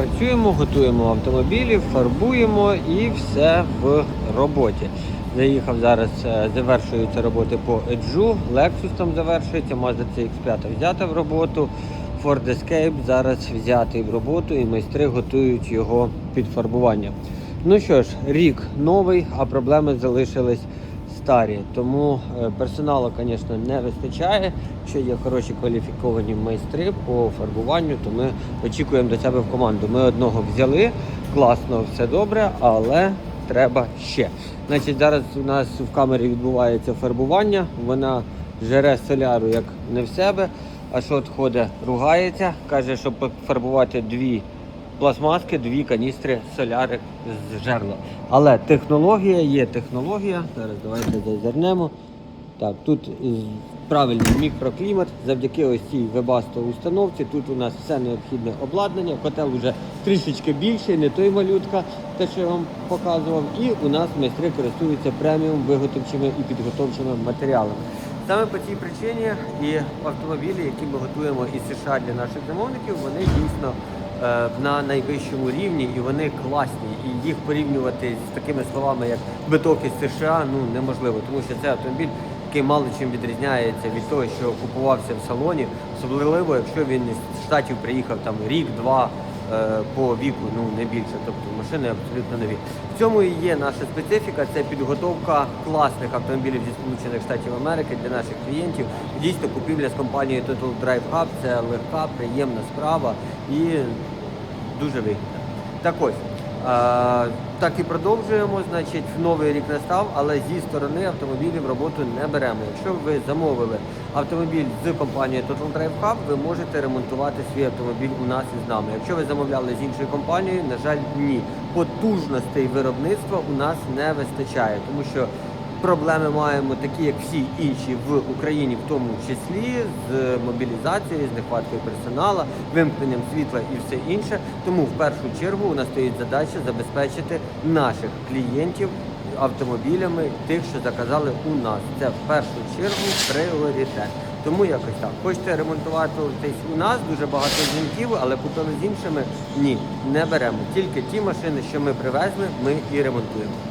працюємо, готуємо автомобілі, фарбуємо і все в роботі. Заїхав зараз, е, завершуються роботи по Edge, Lexus там завершується, Mazda CX-5 взята в роботу, Ford Escape зараз взятий в роботу і майстри готують його під фарбування. Ну що ж, рік новий, а проблеми залишились старі. Тому е, персоналу, звісно, не вистачає. Якщо є хороші кваліфіковані майстри по фарбуванню, то ми очікуємо до себе в команду. Ми одного взяли, класно, все добре, але треба ще. Значить, зараз у нас в камері відбувається фарбування. Вона жере соляру як не в себе. А що ходить, ругається, каже, щоб пофарбувати дві пластмаски, дві каністри соляри з жерла. Але технологія є технологія. Зараз давайте зазирнемо. Так, тут правильний мікроклімат завдяки ось цій вебасто установці. Тут у нас все необхідне обладнання. Котел вже трішечки більший, не той малютка, те, що я вам показував. І у нас майстри користуються преміум виготовчими і підготовчими матеріалами. Саме по цій причині і автомобілі, які ми готуємо із США для наших замовників, вони дійсно на найвищому рівні і вони класні. І їх порівнювати з такими словами, як биток із США, ну неможливо, тому що це автомобіль, який мало чим відрізняється від того, що купувався в салоні, особливо якщо він з штатів приїхав там рік-два е, по віку, ну не більше. Тобто машини абсолютно нові. В цьому і є наша специфіка. Це підготовка класних автомобілів зі Сполучених Штатів Америки для наших клієнтів. Дійсно, купівля з компанією Total Drive Hub – це легка, приємна справа і дуже вигідна. Так ось. Так і продовжуємо. Значить, новий рік настав, але зі сторони автомобілів роботу не беремо. Якщо ви замовили автомобіль з компанією Total Drive Hub, ви можете ремонтувати свій автомобіль у нас із нами. Якщо ви замовляли з іншою компанією, на жаль, ні. Потужностей виробництва у нас не вистачає, тому що Проблеми маємо такі, як всі інші в Україні, в тому числі з мобілізацією, з нехваткою персоналу, вимкненням світла і все інше. Тому в першу чергу у нас стоїть задача забезпечити наших клієнтів автомобілями, тих, що заказали у нас. Це в першу чергу пріоритет. Тому якось так. Хочете ремонтувати у нас дуже багато дзвінків, але купили з іншими ні, не беремо. Тільки ті машини, що ми привезли, ми і ремонтуємо.